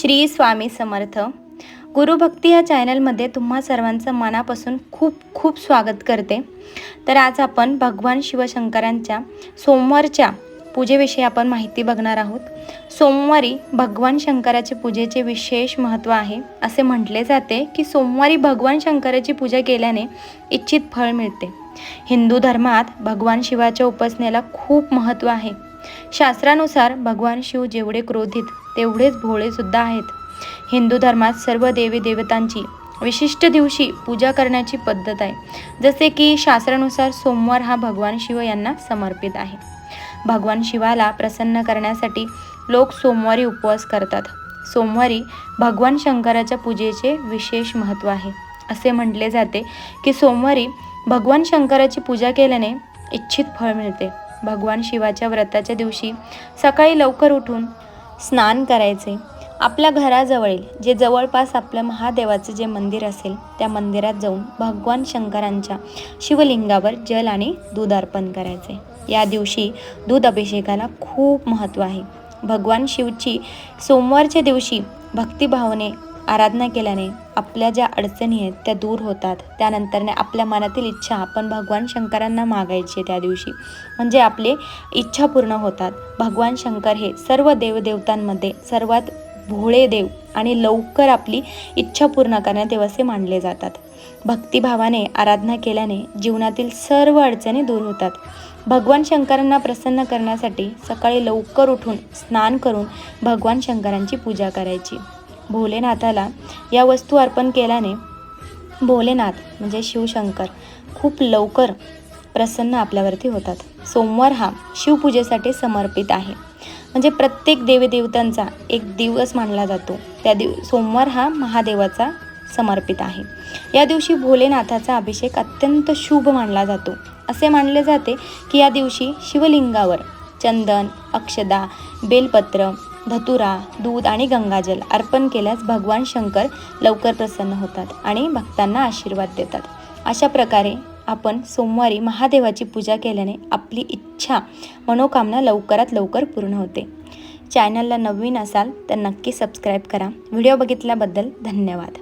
श्री स्वामी समर्थ. गुरुभक्ती या चॅनलमध्ये तुम्हा सर्वांचं मनापासून खूप खूप स्वागत करते. तर आज आपण भगवान शिवशंकरांच्या सोमवारच्या पूजेविषयी आपण माहिती बघणार आहोत. सोमवारी भगवान शंकराचे पूजेचे विशेष महत्त्व आहे. असे म्हटले जाते की सोमवारी भगवान शंकराची पूजा केल्याने इच्छित फळ मिळते. हिंदू धर्मात भगवान शिवाच्या उपासनेला खूप महत्त्व आहे. शास्त्रानुसार भगवान शिव जेवढे क्रोधित तेवढेच भोळेसुद्धा आहेत. हिंदू धर्मात सर्व देवी देवतांची विशिष्ट दिवशी पूजा करण्याची पद्धत आहे. जसे की शास्त्रानुसार सोमवार हा भगवान शिव यांना समर्पित आहे. भगवान शिवाला प्रसन्न करण्यासाठी लोक सोमवारी उपवास करतात. सोमवारी भगवान शंकराच्या पूजेचे विशेष महत्त्व आहे. असे म्हटले जाते की सोमवारी भगवान शंकराची पूजा केल्याने इच्छित फळ मिळते. भगवान शिवाच्या व्रताच्या दिवशी सकाळी लवकर उठून स्नान करायचे. आपल्या घराजवळील जे जवळपास आपलं महादेवाचं जे मंदिर असेल त्या मंदिरात जाऊन भगवान शंकरांच्या शिवलिंगावर जल आणि दूध अर्पण करायचे. या दिवशी दूध अभिषेकाला खूप महत्त्व आहे. भगवान शिवची सोमवारच्या दिवशी भक्तिभावने आराधना केल्याने आपल्या ज्या अडचणी आहेत त्या दूर होतात. त्यानंतरने आपल्या मनातील इच्छा आपण भगवान शंकरांना मागायची त्या दिवशी. म्हणजे आपले इच्छा पूर्ण होतात. भगवान शंकर हे सर्व देवदेवतांमध्ये सर्वात भोळे देव आणि लवकर आपली इच्छा पूर्ण करण्यात देव असे मानले जातात. भक्तिभावाने आराधना केल्याने जीवनातील सर्व अडचणी दूर होतात. भगवान शंकरांना प्रसन्न करण्यासाठी सकाळी लवकर उठून स्नान करून भगवान शंकरांची पूजा करायची. भोलेनाथाला या वस्तू अर्पण केल्याने भोलेनाथ म्हणजे शिवशंकर खूप लवकर प्रसन्न आपल्यावरती होतात. सोमवार हा शिवपूजेसाठी समर्पित आहे. म्हणजे प्रत्येक देवीदेवतांचा एक दिवस मानला जातो. त्या दिव सोमवार हा महादेवाचा समर्पित आहे. या दिवशी भोलेनाथाचा अभिषेक अत्यंत शुभ मानला जातो. असे मानले जाते की या दिवशी शिवलिंगावर चंदन अक्षदा बेलपत्र धतुरा दूध आणि गंगाजल अर्पण केल्यास भगवान शंकर लवकर प्रसन्न होतात आणि भक्तांना आशीर्वाद देतात. अशा प्रकारे आपण सोमवारी महादेवाची पूजा केल्याने आपली इच्छा मनोकामना लवकरात लवकर पूर्ण होते. चॅनलला नवीन असाल तर नक्की सबस्क्राईब करा. व्हिडिओ बघितल्याबद्दल धन्यवाद.